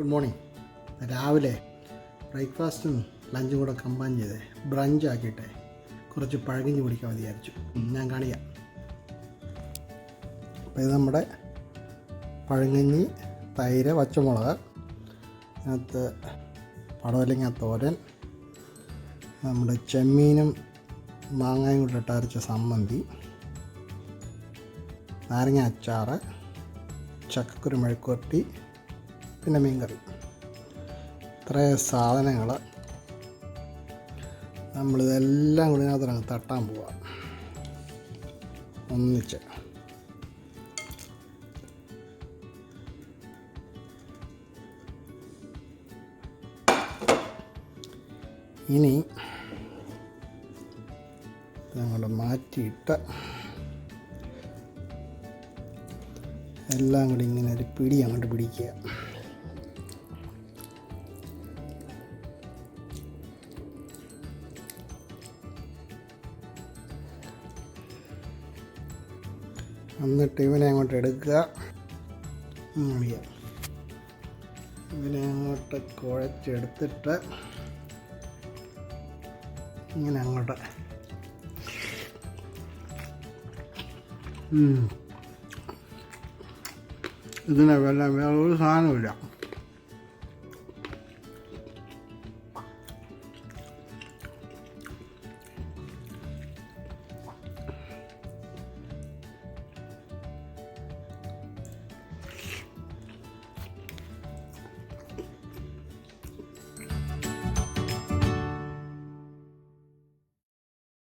Good morning രാവിലെ ബ്രേക്ക്ഫാസ്റ്റും ലഞ്ചും കൂടെ combine ചെയ്ത് ബ്രഞ്ച് ആക്കിയിട്ട് കുറച്ച് പഴകിഞ്ഞ് കുടിക്കാൻ വിചാരിച്ചു. ഞാൻ കാണിക്കാം. അപ്പോൾ ഇത് നമ്മുടെ പഴങ്കഞ്ഞി തൈര് പച്ചമുളക് അതിനകത്ത് പടവലങ്ങ തോരൻ നമ്മുടെ ചെമ്മീനും മാങ്ങയും കൂടെ ഇട്ടരച്ച സമ്മന്തി നാരങ്ങ അച്ചാറ് ചക്കക്കുരു മെഴുക്കുവരട്ടി പിന്നെ മീൻകറി. ഇത്രയും സാധനങ്ങൾ നമ്മളിതെല്ലാം കൂടി അതിനകത്ത് തട്ടാൻ പോവാം. ഒന്നിച്ച്. ഇനി ഞങ്ങൾ മാറ്റിയിട്ട് എല്ലാം കൂടി ഇങ്ങനെ ഒരു പിടി അങ്ങോട്ട് പിടിക്കുക. എന്നിട്ട് ഇവനെ അങ്ങോട്ട് എടുക്കുക. ഇവനെ അങ്ങോട്ട് കുഴച്ചെടുത്തിട്ട് ഇങ്ങനെ അങ്ങോട്ട്. ഇതിനെ വല്ല വേറൊരു സാധനമില്ല